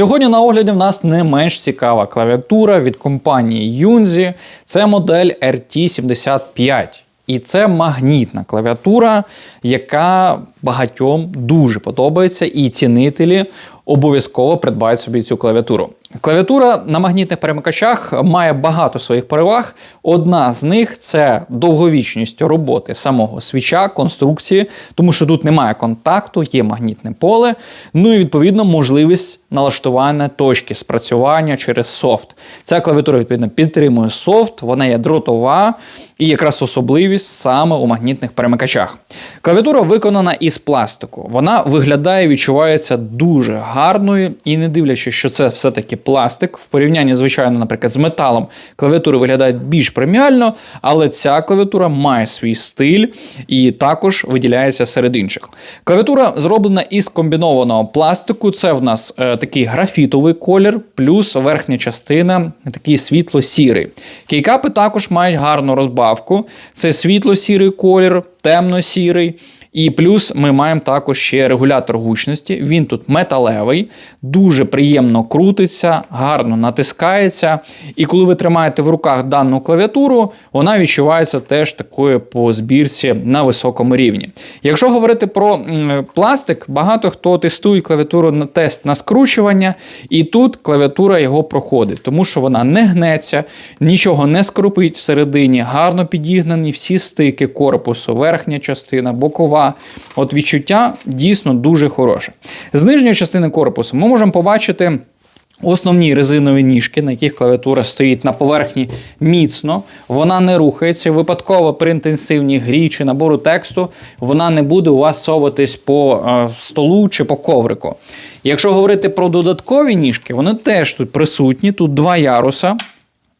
Сьогодні на огляді в нас не менш цікава клавіатура від компанії Yunzi. Це модель RT75. І це магнітна клавіатура, яка багатьом дуже подобається, і цінителі обов'язково придбають собі цю клавіатуру. Клавіатура на магнітних перемикачах має багато своїх переваг. Одна з них це довговічність роботи самого свіча, конструкції, тому що тут немає контакту, є магнітне поле. Ну і відповідно можливість налаштування точки спрацювання через софт. Ця клавіатура відповідно підтримує софт, вона є дротова і якраз особливість саме у магнітних перемикачах. Клавіатура виконана із пластику. Вона виглядає, відчувається дуже гарною, і не дивлячись, що це все-таки пластик, в порівнянні, звичайно, наприклад, з металом, клавіатури виглядають більш преміально, але ця клавіатура має свій стиль і також виділяється серед інших. Клавіатура зроблена із комбінованого пластику. Це в нас е, такий графітовий колір, плюс верхня частина такий світло-сірий. Кейкапи також мають гарну розбавку. Це світло-сірий колір, темно-сірий. І плюс ми маємо також ще регулятор гучності. Він тут металевий, дуже приємно крутиться, гарно натискається. І коли ви тримаєте в руках дану клавіатуру, вона відчувається теж такою по збірці на високому рівні. Якщо говорити про пластик, багато хто тестує клавіатуру на тест на скручування, і тут клавіатура його проходить, тому що вона не гнеться, нічого не скрупить всередині, гарно підігнані всі стики корпусу, верхня частина, бокова тепла. От відчуття дійсно дуже хороше. З нижньої частини корпусу ми можемо побачити. Основні резинові ніжки, на яких клавіатура стоїть на поверхні міцно, вона не рухається. Випадково при інтенсивній грі чи набору тексту вона не буде у вас соватись по е, столу чи по коврику. Якщо говорити про додаткові ніжки, вони теж тут присутні. Тут два яруса,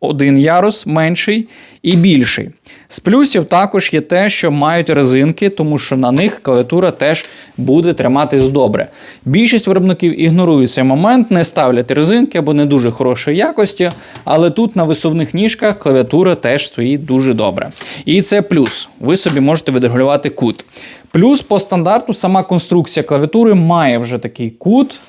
один ярус менший і більший. З плюсів також є те, що мають резинки, тому що на них клавіатура теж буде триматись добре. Більшість виробників ігнорують цей момент, не ставлять резинки або не дуже хорошої якості, але тут на висувних ніжках клавіатура теж стоїть дуже добре. І це плюс. Ви собі можете відрегулювати кут. Плюс по стандарту сама конструкція клавіатури має вже такий кут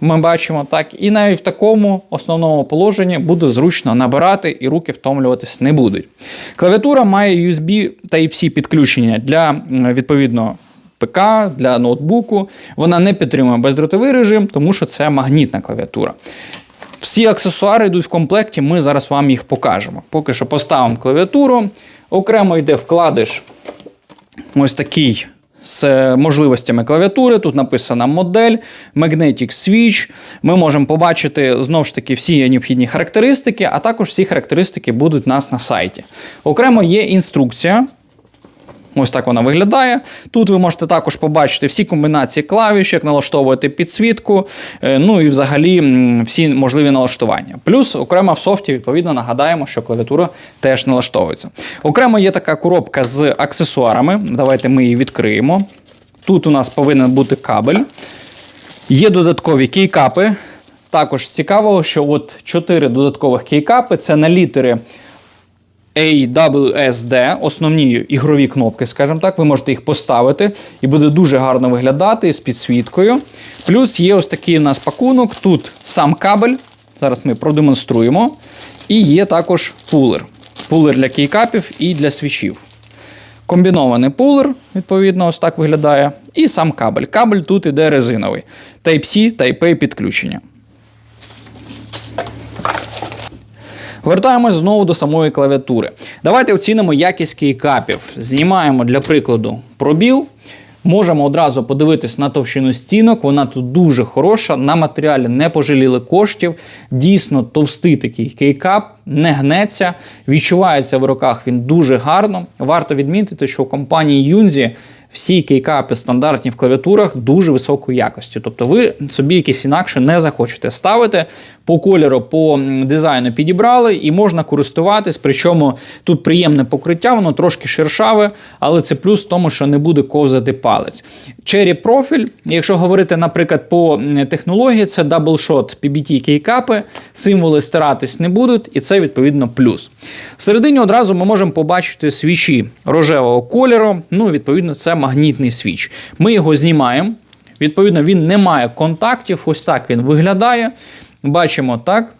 ми бачимо так, і навіть в такому основному положенні буде зручно набирати і руки втомлюватись не будуть. Клавіатура має USB Type-C підключення для відповідно. ПК для ноутбуку, вона не підтримує бездротовий режим, тому що це магнітна клавіатура. Всі аксесуари йдуть в комплекті, ми зараз вам їх покажемо. Поки що поставимо клавіатуру. Окремо йде вкладиш ось такий з можливостями клавіатури. Тут написана модель, Magnetic Switch. Ми можемо побачити знову ж таки всі необхідні характеристики, а також всі характеристики будуть у нас на сайті. Окремо є інструкція. Ось так вона виглядає. Тут ви можете також побачити всі комбінації клавіш, як налаштовувати підсвітку, е, ну і взагалі всі можливі налаштування. Плюс окремо в софті, відповідно, нагадаємо, що клавіатура теж налаштовується. Окремо є така коробка з аксесуарами. Давайте ми її відкриємо. Тут у нас повинен бути кабель. Є додаткові кейкапи. Також цікаво, що от 4 додаткових кейкапи це на літери AWSD, основні ігрові кнопки, скажімо так, ви можете їх поставити і буде дуже гарно виглядати з підсвіткою. Плюс є ось такий у нас пакунок. Тут сам кабель. Зараз ми продемонструємо. І є також пулер. Пулер для кейкапів і для свічів. Комбінований пулер, відповідно, ось так виглядає. І сам кабель. Кабель тут іде резиновий. Type-C, Type-A підключення. Вертаємось знову до самої клавіатури. Давайте оцінимо якість кейкапів. Знімаємо для прикладу пробіл. Можемо одразу подивитись на товщину стінок, вона тут дуже хороша, на матеріалі не пожаліли коштів. Дійсно товстий такий кейкап, не гнеться, відчувається в руках він дуже гарно. Варто відмітити, що у компанії Юнзі всі кейкапи стандартні в клавіатурах дуже високої якості. Тобто ви собі якісь інакше не захочете ставити. По кольору, по дизайну підібрали і можна користуватись. Причому тут приємне покриття, воно трошки шершаве, але це плюс в тому, що не буде ковзати палець. Cherry профіль, якщо говорити, наприклад, по технології, це даблшот PBT кейкапи, символи стиратись не будуть, і це відповідно плюс. Всередині одразу ми можемо побачити свічі рожевого кольору. Ну, відповідно, це магнітний свіч. Ми його знімаємо. Відповідно, він не має контактів. Ось так він виглядає. Бачимо так.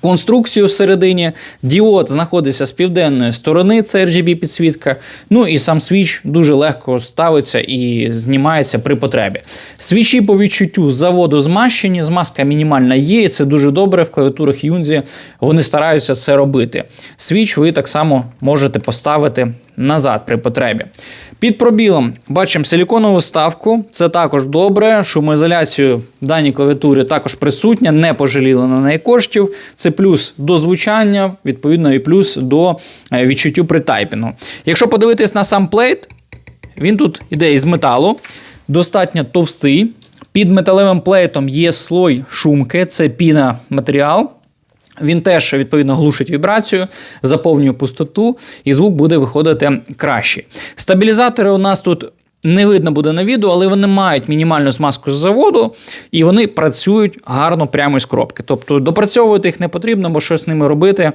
Конструкцію всередині, діод знаходиться з південної сторони, це RGB підсвітка. Ну і сам свіч дуже легко ставиться і знімається при потребі. Свічі по відчуттю з заводу змащені, змазка мінімальна є, і це дуже добре. В клавіатурах Юнзі вони стараються це робити. Свіч ви так само можете поставити назад при потребі. Під пробілом бачимо силіконову вставку. Це також добре. Шумоізоляцію в даній клавіатурі також присутня, не пожаліли на неї коштів. Це плюс до звучання, відповідно, і плюс до е, відчуттю при тайпінгу. Якщо подивитись на сам плейт, він тут іде із металу, достатньо товстий. Під металевим плейтом є слой шумки, це піна матеріал. Він теж відповідно глушить вібрацію, заповнює пустоту, і звук буде виходити краще. Стабілізатори у нас тут не видно буде на відео, але вони мають мінімальну змазку з заводу, і вони працюють гарно прямо із коробки. Тобто допрацьовувати їх не потрібно, бо щось з ними робити.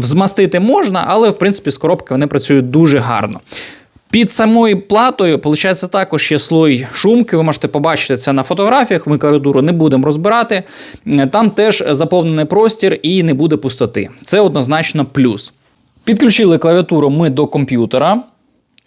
Змастити можна, але в принципі з коробки вони працюють дуже гарно. Під самою платою, виходить, також є слой шумки. Ви можете побачити це на фотографіях. Ми клавіатуру не будемо розбирати. Е, Там теж заповнений простір і не буде пустоти. Це однозначно плюс. Підключили клавіатуру ми до комп'ютера.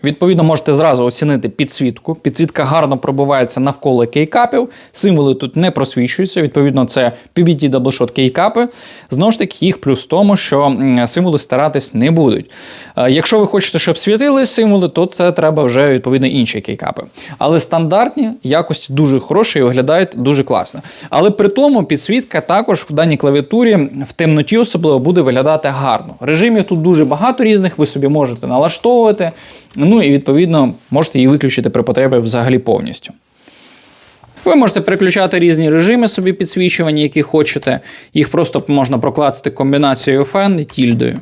Відповідно, можете зразу оцінити підсвітку. Підсвітка гарно пробивається навколо кейкапів. Символи тут не просвічуються. Відповідно, це PBT даблшот кейкапи. Знову ж таки, їх плюс в тому, що символи старатись не будуть. Е, Якщо ви хочете, щоб світили символи, то це треба вже відповідно інші кейкапи. Але стандартні якості дуже хороші і виглядають дуже класно. Але при тому підсвітка також в даній клавіатурі в темноті особливо буде виглядати гарно. Режимів тут дуже багато різних, ви собі можете налаштовувати. Ну і відповідно можете її виключити при потребі взагалі повністю. Ви можете переключати різні режими собі підсвічування, які хочете. Їх просто можна прокласти комбінацією фен і тільдою.